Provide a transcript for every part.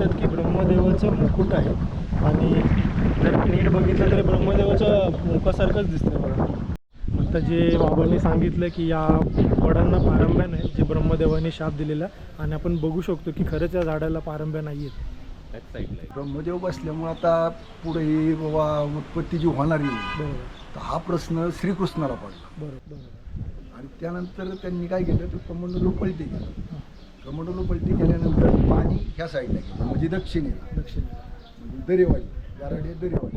म्हणतात की ब्रह्मदेवाचं मुकुट आहे. आणि जर नीट बघितलं तर ब्रह्मदेवाच्या मुखासारखंच दिसतंय बघा आता जे बाबांनी सांगितलं की या वडांना पारंब्या नाही जे ब्रह्मदेवाने शाप दिलेला आणि आपण बघू शकतो की खरंच या झाडाला पारंब्या नाही आहेत. साईडला ब्रह्मदेव बसल्यामुळे आता पुढे ही बाबा उत्पत्ती जी होणार आहे बरोबर. तर हा प्रश्न श्रीकृष्णाला पडला. बरोबर आणि त्यानंतर त्यांनी काय केलं तर कमंडलू पलटी केलं. कमंडलू पलटी केल्यानंतर पाणी ह्या साईडला गेलं म्हणजे दक्षिणेला. दक्षिण म्हणजे दरेवाडी गाराडे दरेवाडी.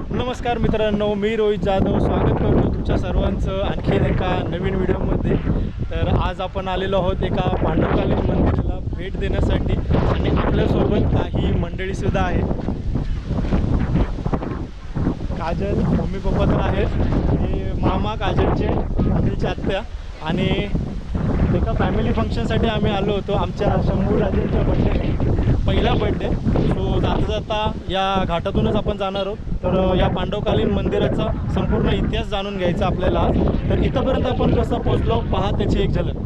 नमस्कार मित्रांनो मी रोहित जाधव. स्वागत करतो तुमच्या सर्वांचं आणखीन एका नवीन व्हिडिओमध्ये. तर आज आपण आलेलो आहोत एका पांडवकालीन मंदिराला भेट देण्यासाठी आणि आपल्यासोबत काही मंडळीसुद्धा आहे काजल मम्मी पप्पा तर आहेत. हे मामा काजलचे अनिलची आत्या. आणि एका फॅमिली फंक्शनसाठी आम्ही आलो होतो. आमच्या शंभू राजेंच्या बड्डे पहिला बड्डे सो जाता जाता या घाटातूनच आपण जाणार आहोत. तर या पांडवकालीन मंदिराचा संपूर्ण इतिहास जाणून घ्यायचा आपल्याला आज. तर इथंपर्यंत आपण कसं पोहोचलो पहा त्याची एक झलक.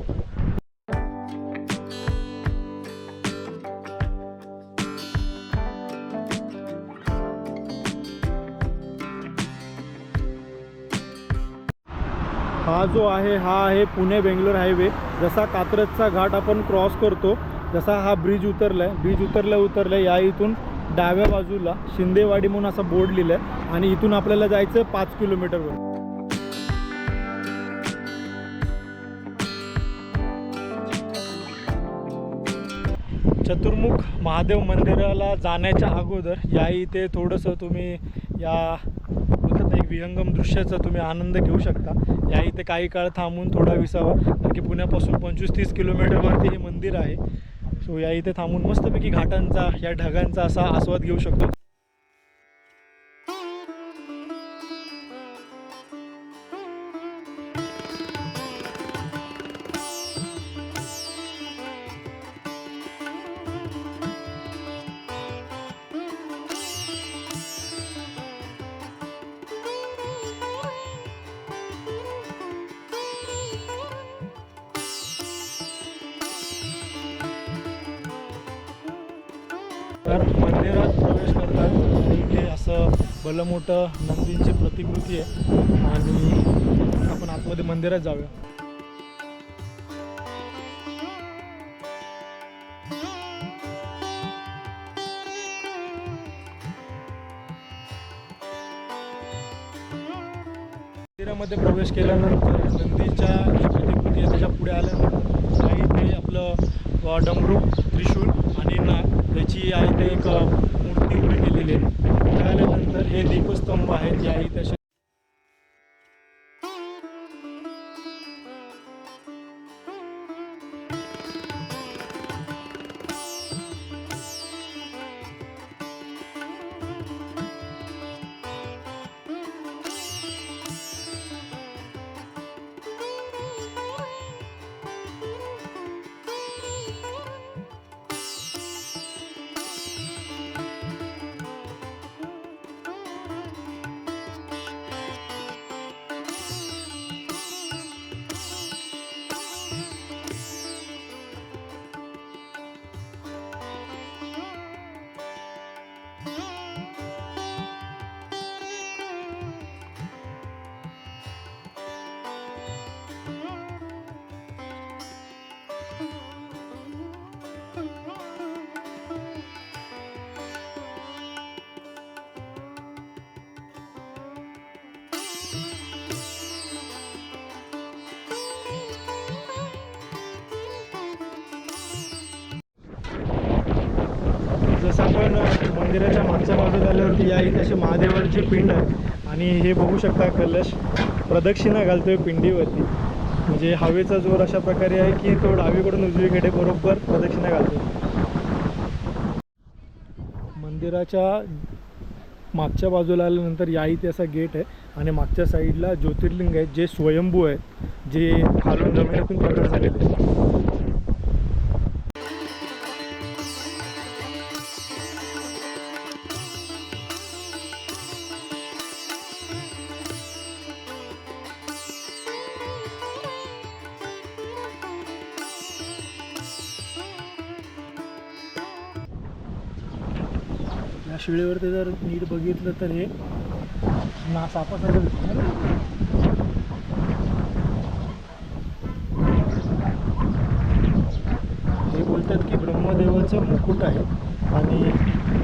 हा जो आहे हा आहे पुणे बेंगलोर हायवे. जसा कात्रजचा घाट आपण क्रॉस करतो जसा हा ब्रिज उतरलाय. ब्रिज उतरल्या उतरल्या या इथून डाव्या बाजूला शिंदेवाडी म्हणून असा बोर्ड लिहिलाय आणि इथून आपल्याला जायचं पाच किलोमीटरवर चतुर्मुख महादेव मंदिराला जाण्याच्या अगोदर या इथे थोडंसं तुम्ही या विहंगम दृश्याचा तुम्ही आनंद घेऊ शकता. या इथे काही काळ थांबून थोडा विसावा. कारण की पुण्यापासून पंचवीस तीस किलोमीटरवरती हे मंदिर आहे. सो या इथे थांबून मस्तपैकी घाटांचा या ढगांचा असा आस्वाद घेऊ शकतो. तर मंदिरात प्रवेश करतात. आणि इथे असं भलं मोठं नंदींची प्रतिकृती आहे. आणि आपण आतमध्ये मंदिरात जाऊया. मंदिरामध्ये प्रवेश केल्यानंतर नंदीच्या जी प्रतिकृती आहे त्याच्या पुढे आल्यानंतर काही ते आपलं डमरू त्रिशूळ आणि ना त्याची आहे ते एक मूर्ती उभी केलेली आहे. मिळाल्यानंतर हे दीपस्तंभ आहेत जे आहे तसे आपण मंदिराच्या मागच्या बाजूला आल्यावरती या इथे असे महादेवाचे पिंड आहे आणि हे बघू शकता कलश प्रदक्षिणा घालतोय पिंडीवरती. म्हणजे हवेचा जोर अशा प्रकारे आहे की तो डावीकडून उजवीकडे बरोबर प्रदक्षिणा घालतो मंदिराच्या मागच्या बाजूला आल्यानंतर या इथे असा गेट आहे. आणि मागच्या साईडला ज्योतिर्लिंग आहे जे स्वयंभू आहेत जे खालून जमिनीतून प्रकट झालेले आहे ह्या शिळेवरती जर नीट बघितलं तर हे ना सापासारखं दिसतं? हे बोलतात की ब्रह्मदेवाचं मुकुट आहे आणि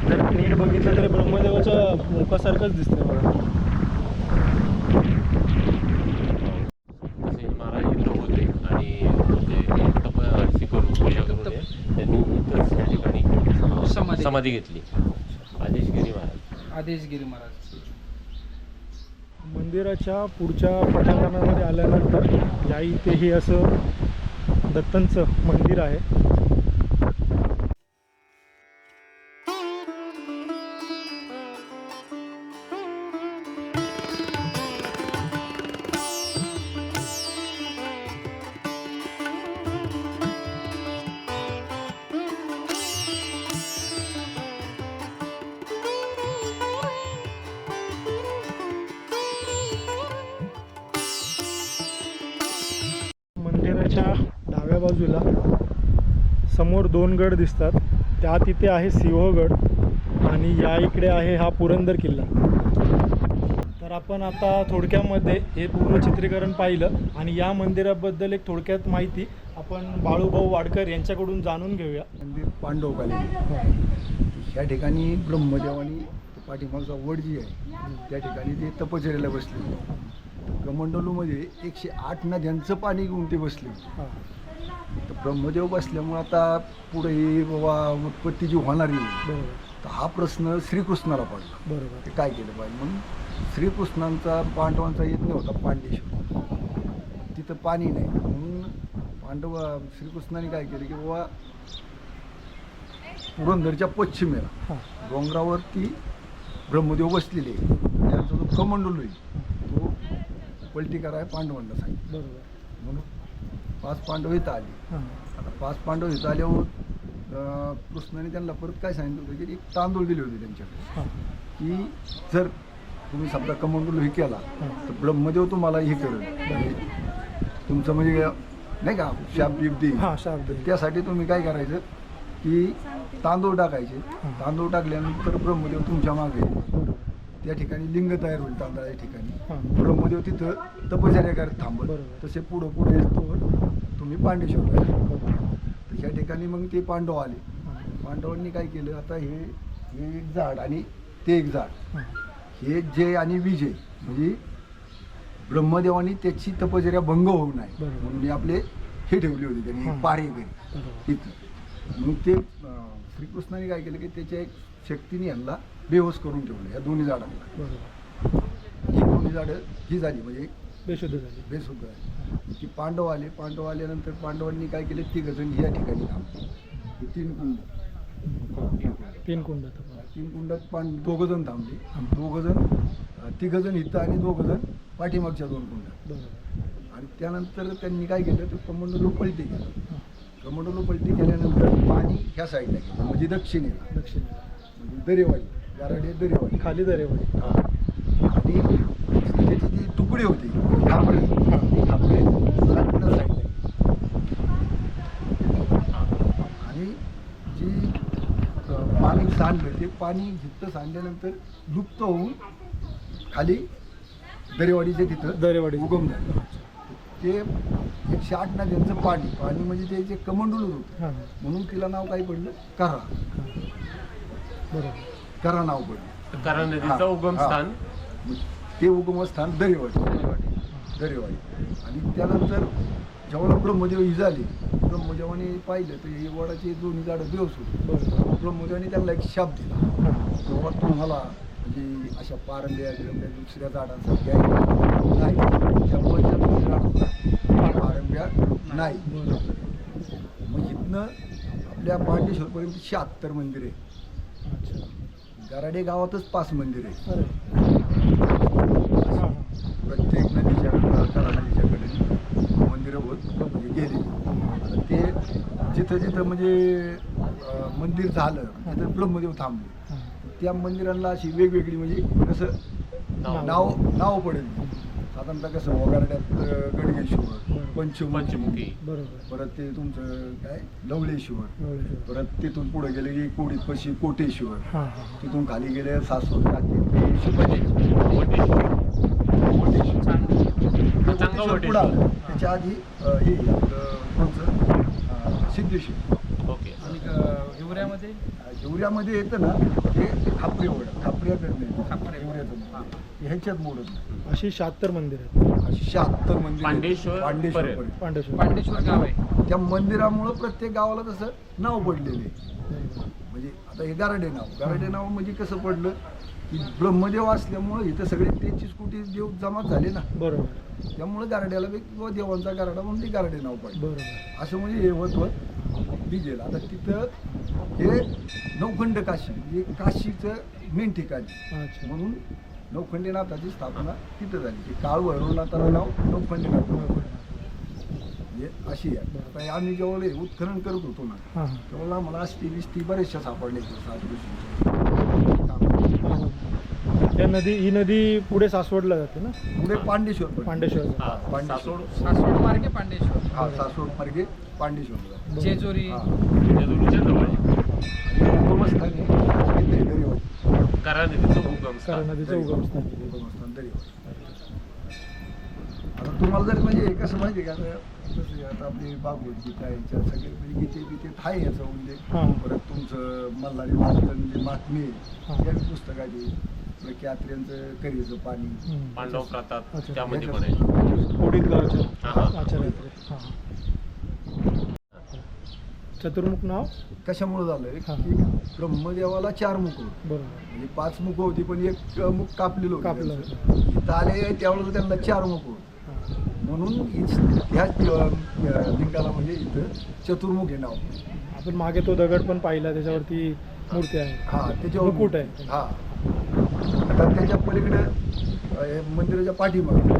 जर नीट बघितलं तर ब्रह्मदेवाच्या मुखासारखंच महाराज इथं होते आणि ते करून हे त्यांनी ठिकाणी समाधी. समाधी घेतली आदेशगिरी महाराज. मंदिराच्या पुढच्या पटांगणामध्ये आल्यानंतर या इथे हे असं दत्तांचं मंदिर आहे. मंदिराच्या डाव्या बाजूला समोर दोन गड दिसतात. त्यात इथे आहे सिंहगड आणि या इकडे आहे हा पुरंदर किल्ला. तर आपण आता थोडक्यामध्ये हे पूर्ण चित्रीकरण पाहिलं आणि या मंदिराबद्दल एक थोडक्यात माहिती आपण बाळूभाऊ वाडकर यांच्याकडून जाणून घेऊया. मंदिर पांडवकालीन. या ठिकाणी ब्रह्मदेवानी पाठीमागचा वड जी आहे त्या ठिकाणी ते तपचर्याला बसले. कमंडलूमध्ये एकशे आठ नद्यांचं पाणी घेऊन ते बसले तर ब्रह्मदेव बसल्यामुळे आता पुढे बाबा उत्पत्ती जी होणार आहे तर हा प्रश्न श्रीकृष्णाला पडला. बरोबर. ते काय केलं पाहिजे म्हणून श्रीकृष्णांचा पांडवांचा यज्ञ होता पांडेश्वर तिथं पाणी नाही. म्हणून पांडव श्रीकृष्णाने काय केलं की बाबा पुरंदरच्या पश्चिमेला डोंगरावरती ब्रह्मदेव बसलेले. आहे. त्यांचा जो कमंडलू आहे पलटी कराय पांडवांना सांगितलं बरोबर. म्हणून पाच पांडव इथं आले. हां. आता पाच पांडव इथं आल्यावर अं, कृष्णाने त्यांना परत काय सांगितलं होतं की एक तांदूळ दिले होते त्यांच्याकडे. हां. की जर तुम्ही समजा कमंडलू हे केला तर ब्रह्मदेव तुम्हाला हे करेल. तुमचं म्हणजे नाही का शाप बीप देईल. हां तर त्यासाठी तुम्ही काय करायचं की तांदूळ टाकायचे. तांदूळ टाकल्यानंतर ब्रह्मदेव तुमच्या मागे येईल. त्या ठिकाणी लिंग तयार होईल तांदळाच्या ठिकाणी. ब्रह्मदेव तिथं तपचर्या करत बरोबर. तसे पुढं पुढे तो तुम्ही पांडेश्वरला तर ह्या ठिकाणी मग ते पांडव आले. पांडवांनी काय केलं आता हे हे एक झाड आणि ते एक झाड. हां. जय आणि विजय म्हणजे ब्रह्मदेवानी त्याची तपचर्या भंग होऊ नये. म्हणून आपले हे ठेवले होते. त्यांनी पारे बरोबर. इथं मग ते श्रीकृष्णाने काय केलं की त्याच्या एक शक्तीने यांना बेहोश करून ठेवलं या दोन्ही झाडांना. ही दोन्ही झाडं ही झाली म्हणजे बेशुद्ध झाली. बेसुद्ध झाली. की पांडव आले पांडव आल्यानंतर पांडवांनी काय केले? तिघ जण या ठिकाणी थांबले. हे तीन कुंड. तीन कुंड तीन कुंडात पांड दोघं जण थांबले. दोघं जण तिघ जण इथं आणि दोघं जण पाठीमागच्या दोन कुंडात. आणि त्यानंतर त्यांनी काय केलं? तर कमंडलू पलटी केलं. कमंडलू पलटी केल्यानंतर पाणी ह्या साईडला गेलं म्हणजे दक्षिणेला. दक्षिण दरेवाडी गाराडे दरेवाडी खाली दरेवाडी हा. आणि त्याची जी तुकडी होती खापरे. ती. आणि जी पाणी सांडलं ते पाणी इथं सांडल्यानंतर लुप्त होऊन खाली दरेवाडीच्या तिथं दरेवाडी उगम झालं ते एकशे आठ नद्यांचं पाणी पाणी म्हणजे ते जे कमंडलूच होतं. म्हणून तिला नाव काय पडलं? करा. करा नाव पडलं कारण नदीचं उगम हा. स्थान. ते उगमस्थान दरेवाडी दरेवाडी आणि त्यानंतर जेव्हा ब्रह्मदेव ही झाली ब्रह्मदेवाने पाहिलं तर हे वडाचे दोन्ही झाडं बेवस होते. ब्रह्मदेवाने त्यांना एक शाप दिला. हां जेव्हा तुम्हाला म्हणजे अशा पारंब्या बिरंब्या दुसऱ्या झाडांसारख्या नाही. तेव्हा त्या दोन्ही झाडांना पारंब्या नाही. मग इथनं आपल्या पांडेश्वरपर्यंत शहात्तर मंदिर आहे गराडे गावातच पाच मंदिर आहे अरे प्रत्येक नदीच्या नदीच्याकडे मंदिरं होत म्हणजे गेली आता ते जिथं जिथं म्हणजे अं, मंदिर झालं तिथं ब्रह्मदेव थांबले त्या मंदिरांना अशी वेगवेगळी म्हणजे कसं नाव. नाव पडेल साधारणतः कसं वगारड्यात अं, गडगेश्वर. पंचमुखी. बरोबर. परत ते तुमचं काय? लवळेश्वर. परत तिथून पुढे गेले की कोडीत पशी कोटेश्वर. हां हां तिथून खाली गेले सासवड टाकी. ते शिवाजी. वटेश्वर. कोटेश्वर. चांगा कोटेश्वर वटेश्वर. पुढं आलं. त्याच्या आधी अं, हे आपलं कोणचं अं, सिद्धेश्वर. ओके. आणि हिवऱ्यामध्ये? हिवऱ्यामध्ये येतं ना हे खापरी ओढ खापऱ्याकडनं खापरे. हिवऱ्याचं ह्याच्यात मोडत नाही. अशी शहात्तर मंदिर आहेत. अशी शहात्तर मंदिर पांडेश्वर पांडेश्वर पर्यंत. पर्यंत. पांडेश्वर. पांडेश्वर गाव आहे. त्या मंदिरामुळं प्रत्येक गावाला तसं नाव पडलेलं. म्हणजे आता हे गारडे नाव. गारडे नाव म्हणजे कसं पडलं? की ब्रह्मदेव असल्यामुळं इथं सगळे तेहतीस कोटी देव जमा झाले ना. बरोबर. त्यामुळे गारड्याला बी किंवा देवांचा गारडा म्हणून ते गारडे नाव पडलं. बरोबर. असं म्हणजे हे होत होत. बी गेलं आता तिथं हे नौखंड काशी म्हणजे काशीचं मेन ठिकाण. म्हणून नौखंडीनाथाची स्थापना तिथं झाली. काळ भैरवनाथाला नाव नौखंडीनाथ म्हणजे अशी आहे. आम्ही जेव्हा उत्खनन करत होतो ना तेव्हा मला असती बिस्ती बरेचशा सापडले सात. या नदी ही नदी पुढे सासवडला जाते ना पुढे पांडेश्वर पण. पांडेश्वर. हा, पांडेश्वर सासवड सासवड मार्गे पांडेश्वर हा सासवड मार्गे पांडेश्वर. जेजुरी हा जेजुरीच्या जवळ आहे. आणि. करा नदीचं करा नदीचं. आता तुम्हाला जर म्हणजे हे कसं माहिती आहे का आता कसं आहे, आता आपली भागवतगीता याच्या सगळे म्हणजे गीते गीतेत आहे याचा उल्लेख हां. परत तुमचं मल्हारी महाराजांचे जे महात्मे हां. त्या पुस्तकाचे परत यात्र्यांचं करीचं पाणी. पांडव प्रातात अच्छा. त्यामध्ये पण आहे कोडीत गावचे हां, हां. आचार्य हां चतुर्मुख नाव कशामुळे झालंय हां. की ब्रह्मदेवाला चार मुख होते बरोबर म्हणजे पाच मुख होती पण एक मुख कापलेलं होतं कापलं त्यांचं. होतं. इथं आले त्यावेळेला त्यांना चार मुख होते हां. म्हणून ह्या अ, लिंगाला म्हणजे इथं चतुर्मुख हे नाव आपण मागे तो दगड पण पाहिला त्याच्यावरती मूर्ती आहे हा त्याच्यावर मुकुट आहे. हा आता त्याच्या पलीकडे हे मंदिराच्या पाठीमागे.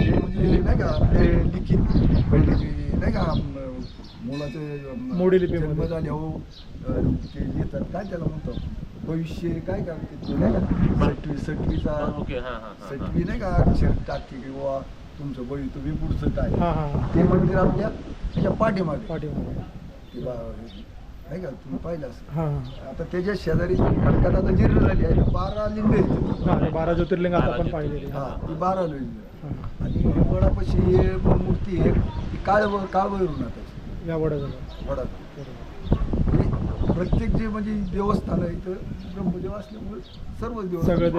ते म्हणजे नाही का आपले लिखित पहिले जे नाही का मुलाचे मोडी लिपीमध्ये. जन्म झाले हो ते लिहितात. काय त्याला म्हणतो? भविष्य काय ते नाही का? सटवी सटवीचा ओके हां हां हां सटवी नाही का अक्षर टाकी किंवा तुमचं बळी तुम्ही पुढचं काय? हां हां हां. ते मंदिर आपल्या त्याच्या पाठीमागे. पाठीमागे. नाही का? तुम्ही पाहिलं असं. आता त्याच्या शेजारी खडकात आता जिरं झाली आहे बारा लिंग आहेत. बारा ज्योतिर्लिंग आता आपण पाहिलेली हा ती बारा लिंग. आणि वडापाशी हे मूर्ती आहे ती काळ काळ नाथाची या वडा बरोबर. प्रत्येक जे म्हणजे देवस्थान आहे इथं ब्रह्मदेव असल्यामुळे सर्व देवस्थान. सगळं.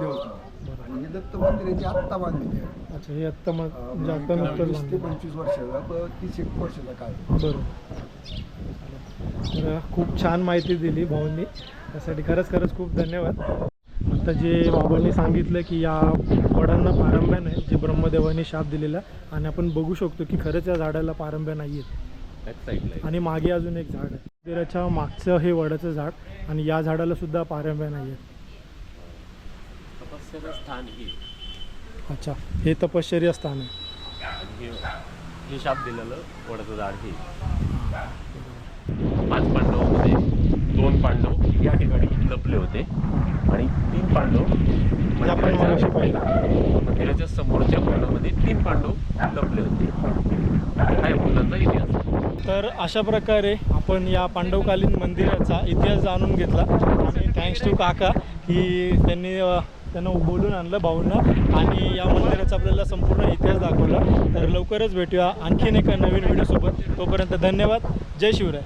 देवस्थान. आणि हे दत्त मंदिर आहे ते आत्ता बांधलेले आहे. अच्छा हे आत्ता अं, म्हणजे आत्ता वीस ते. पंचवीस वर्षाचा तीस एक वर्षाचा काळ बरोबर. तर खूप छान माहिती दिली भाऊंनी. त्यासाठी खरंच खरंच खूप धन्यवाद. आता जे बाबांनी सांगितलं की या वडांना पारंब्या नाही जे ब्रह्मदेवाने शाप दिलेला आणि आपण बघू शकतो की खरंच या झाडाला पारंब्या नाही आहेत. आणि मागे अजून एक झाड आहे. मंदिराच्या मागचं हे वडाचं झाड आणि या झाडाला सुद्धा पारंब्या नाही आहेत अच्छा हे तपश्चर्या स्थान आहे. हे हे शाप दिलेलं वडाचं झाड हे. पाच पांडवामध्ये दोन पांडव या ठिकाणी लपले होते. आणि तीन पांडव म्हणजे आपण मगाशी पाहिलं. मंदिराच्या समोरच्या कोणामध्ये तीन पांडव लपले होते. हा या मुलांचा इतिहास. तर अशा प्रकारे आपण या पांडवकालीन मंदिराचा इतिहास जाणून घेतला. आणि थँक्स टू काका की त्यांनी त्यांना बोलून आणलं भाऊंना आणि या मंदिराचा आपल्याला संपूर्ण इतिहास दाखवला. तर लवकरच भेटूया आणखीन एका नवीन व्हिडिओसोबत. तोपर्यंत धन्यवाद. जय शिवराय.